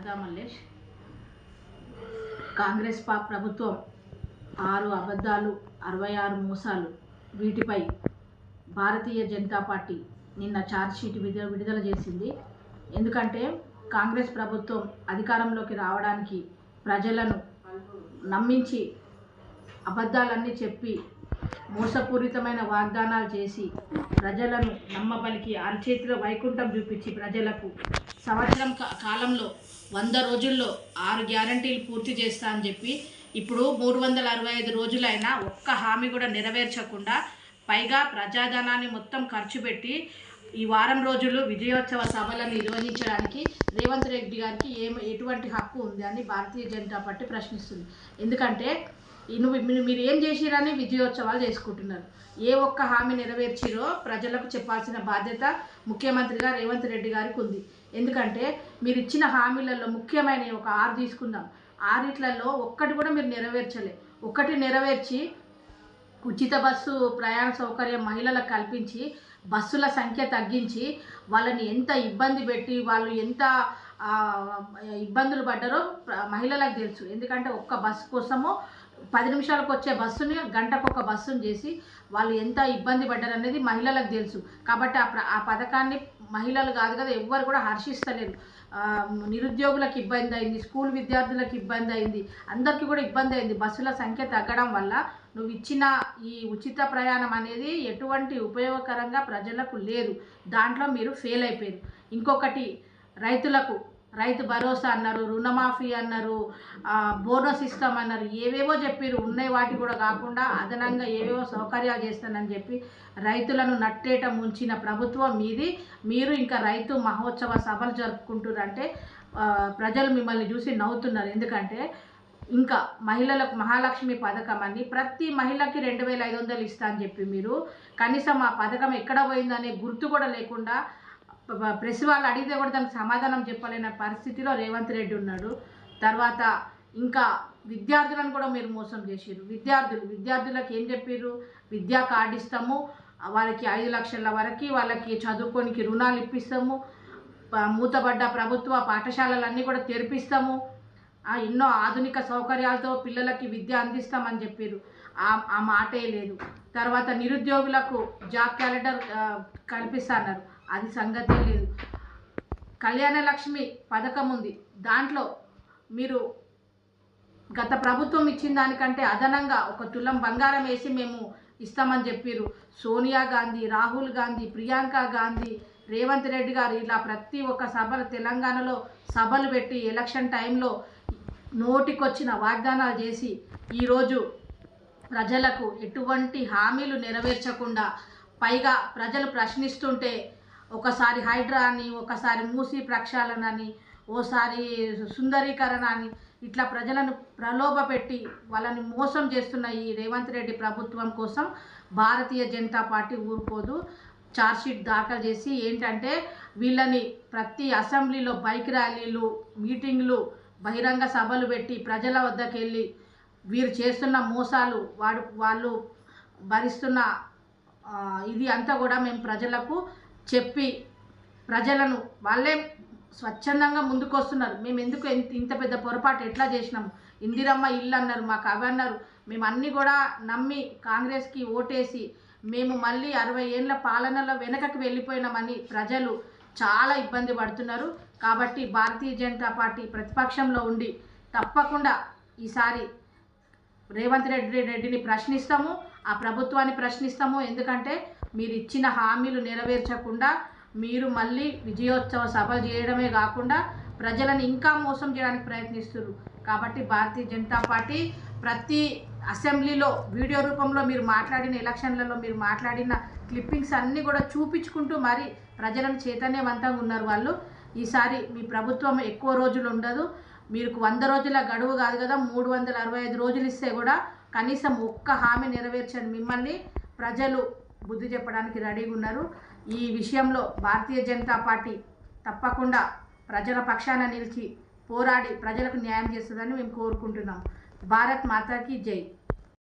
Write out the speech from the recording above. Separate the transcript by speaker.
Speaker 1: శారదా మల్లేష్. కాంగ్రెస్ పా ప్రభుత్వం ఆరు అబద్ధాలు అరవై ఆరు మోసాలు. వీటిపై భారతీయ జనతా పార్టీ నిన్న ఛార్జ్షీట్ విడుదల విడుదల చేసింది. ఎందుకంటే కాంగ్రెస్ ప్రభుత్వం అధికారంలోకి రావడానికి ప్రజలను నమ్మించి అబద్ధాలన్నీ చెప్పి మోసపూరితమైన వాగ్దానాలు చేసి ప్రజలను నమ్మబలికి అరచేతిలో వైకుంఠం చూపించి ప్రజలకు సంవత్సరం కాలంలో వంద రోజుల్లో ఆరు గ్యారంటీలు పూర్తి చేస్తా అని చెప్పి ఇప్పుడు మూడు వందల అరవై ఐదు రోజులైనా ఒక్క హామీ కూడా నెరవేర్చకుండా పైగా ప్రజాధనాన్ని మొత్తం ఖర్చు పెట్టి ఈ వారం రోజులు విజయోత్సవ సభలను నిర్వహించడానికి రేవంత్ రెడ్డి గారికి ఏం ఎటువంటి హక్కు ఉంది అని భారతీయ జనతా పార్టీ ప్రశ్నిస్తుంది. ఎందుకంటే నువ్వు మీరు ఏం చేసిరని విజయోత్సవాలు చేసుకుంటున్నారు. ఏ ఒక్క హామీ నెరవేర్చిరో ప్రజలకు చెప్పాల్సిన బాధ్యత ముఖ్యమంత్రిగా రేవంత్ రెడ్డి గారికి ఉంది. ఎందుకంటే మీరు ఇచ్చిన హామీలలో ముఖ్యమైన ఒక ఆరు తీసుకుందాం. ఆరిట్లలో ఒక్కటి కూడా మీరు నెరవేర్చలే. ఒక్కటి నెరవేర్చి ఉచిత బస్సు ప్రయాణ సౌకర్యం మహిళలకు కల్పించి బస్సుల సంఖ్య తగ్గించి వాళ్ళని ఎంత ఇబ్బంది పెట్టి వాళ్ళు ఎంత ఇబ్బందులు పడ్డారో మహిళలకు తెలుసు. ఎందుకంటే ఒక్క బస్సు కోసము పది నిమిషాలకు వచ్చే బస్సుని గంటకు ఒక బస్సును చేసి వాళ్ళు ఎంత ఇబ్బంది పడ్డారు అనేది మహిళలకు తెలుసు. కాబట్టి ఆ ఆ పథకాన్ని మహిళలు కాదు కదా ఎవ్వరు కూడా హర్షిస్తలేరు. నిరుద్యోగులకు ఇబ్బంది అయింది స్కూల్ విద్యార్థులకు ఇబ్బంది అయింది అందరికీ కూడా ఇబ్బంది అయింది. బస్సుల సంఖ్య తగ్గడం వల్ల నువ్వు ఇచ్చిన ఈ ఉచిత ప్రయాణం అనేది ఎటువంటి ఉపయోగకరంగా ప్రజలకు లేదు. దాంట్లో మీరు ఫెయిల్ అయిపోయారు. ఇంకొకటి రైతులకు రైతు భరోసా అన్నారు రుణమాఫీ అన్నారు ఆ, బోనస్ ఇస్తాం అన్నారు ఏవేవో చెప్పారు ఉన్నాయి వాటి కూడా కాకుండా అదనంగా ఏవేవో సౌకర్యాలు చేస్తానని చెప్పి రైతులను నట్టేట ముంచిన ప్రభుత్వం మీది మీరు ఇంకా రైతు మహోత్సవ సభలు జరుపుకుంటున్నారంటే ప్రజలు మిమ్మల్ని చూసి నవ్వుతున్నారు. ఎందుకంటే ఇంకా మహిళలకు మహాలక్ష్మి పథకం అని ప్రతి మహిళకి రెండు వేల ఐదు వందలు ఇస్తా అని చెప్పి మీరు కనీసం ఆ పథకం ఎక్కడ పోయిందనే గుర్తు కూడా లేకుండా ప్రెస్ వాళ్ళు అడిగితే కూడా దానికి సమాధానం చెప్పలేని పరిస్థితిలో రేవంత్ రెడ్డి ఉన్నాడు. తర్వాత ఇంకా విద్యార్థులను కూడా మీరు మోసం చేసిర్రు. విద్యార్థులు విద్యార్థులకు ఏం చెప్పారు విద్యా కార్డు ఇస్తాము వాళ్ళకి ఐదు లక్షల వరకు వాళ్ళకి చదువుకోనికి రుణాలు ఇప్పిస్తాము మూతబడ్డ ప్రభుత్వ పాఠశాలలన్నీ కూడా తెరిపిస్తాము. ఆ, ఎన్నో ఆధునిక సౌకర్యాలతో పిల్లలకి విద్య అందిస్తామని చెప్పారు ఆ మాటే లేదు. తర్వాత నిరుద్యోగులకు జాబ్ క్యాలెండర్ కల్పిస్తా అన్నారు అది సంగతి లేదు కళ్యాణ లక్ష్మి పథకం ఉంది. దాంట్లో మీరు గత ప్రభుత్వం ఇచ్చిన దానికంటే అదనంగా ఒక తులం బంగారం వేసి మేము ఇస్తామని చెప్పారు సోనియా గాంధీ రాహుల్ గాంధీ ప్రియాంక గాంధీ రేవంత్ రెడ్డి గారు ఇలా ప్రతి ఒక్క సభలు తెలంగాణలో సభలు పెట్టి ఎలక్షన్ టైంలో నోటికొచ్చిన వాగ్దానాలు చేసి ఈరోజు ప్రజలకు ఎటువంటి హామీలు నెరవేర్చకుండా పైగా ప్రజలు ప్రశ్నిస్తుంటే ఒకసారి హైడ్రా అని ఒకసారి మూసి ప్రక్షాళన అని ఓసారి సుందరీకరణ అని ఇట్లా ప్రజలను ప్రలోభపెట్టి వాళ్ళని మోసం చేస్తున్న ఈ రేవంత్ రెడ్డి ప్రభుత్వం కోసం భారతీయ జనతా పార్టీ ఊరుకోదు. ఛార్జ్షీట్ దాఖలు చేసి ఏంటంటే వీళ్ళని ప్రతి అసెంబ్లీలో బైక్ ర్యాలీలు మీటింగ్లు బహిరంగ సభలు పెట్టి ప్రజల వద్దకు వెళ్ళి వీరు చేస్తున్న మోసాలు వాడు వాళ్ళు భరిస్తున్న ఇది అంతా కూడా మేము ప్రజలకు చెప్పి ప్రజలను వాళ్ళే స్వచ్ఛందంగా ముందుకు వస్తున్నారు మేము ఎందుకు ఇంత ఇంత పెద్ద పొరపాటు ఎట్లా చేసినాము ఇందిరమ్మ ఇల్లు అన్నారు మాకు అవి అన్నారు. మేము అన్నీ కూడా నమ్మి కాంగ్రెస్కి ఓటేసి మేము మళ్ళీ అరవై ఏళ్ళ పాలనలో వెనకకి వెళ్ళిపోయినామని ప్రజలు చాలా ఇబ్బంది పడుతున్నారు. కాబట్టి భారతీయ జనతా పార్టీ ప్రతిపక్షంలో ఉండి తప్పకుండా ఈసారి రేవంత్ రెడ్డి రెడ్డిని ప్రశ్నిస్తాము ఆ ప్రభుత్వాన్ని ప్రశ్నిస్తాము. ఎందుకంటే మీరు ఇచ్చిన హామీలు నెరవేర్చకుండా మీరు మళ్ళీ విజయోత్సవ సభలు చేయడమే కాకుండా ప్రజలను ఇంకా మోసం చేయడానికి ప్రయత్నిస్తున్నారు. కాబట్టి భారతీయ జనతా పార్టీ ప్రతి అసెంబ్లీలో వీడియో రూపంలో మీరు మాట్లాడిన ఎలక్షన్లలో మీరు మాట్లాడిన క్లిప్పింగ్స్ అన్నీ కూడా చూపించుకుంటూ మరి ప్రజలను చైతన్యవంతంగా ఉన్నారు వాళ్ళు. ఈసారి మీ ప్రభుత్వం ఎక్కువ రోజులు ఉండదు. మీరు వంద రోజుల గడువు కాదు కదా మూడు వందల అరవై ఐదు రోజులు ఇస్తే కూడా కనీసం ఒక్క హామీ నెరవేర్చండి. మిమ్మల్ని ప్రజలు బుద్ధి చెప్పడానికి రెడీగా ఉన్నారు. ఈ విషయంలో భారతీయ జనతా పార్టీ తప్పకుండా ప్రజల పక్షాన నిలిచి పోరాడి ప్రజలకు న్యాయం చేస్తుందని మేము కోరుకుంటున్నాం. భారత్ మాతాకి జై.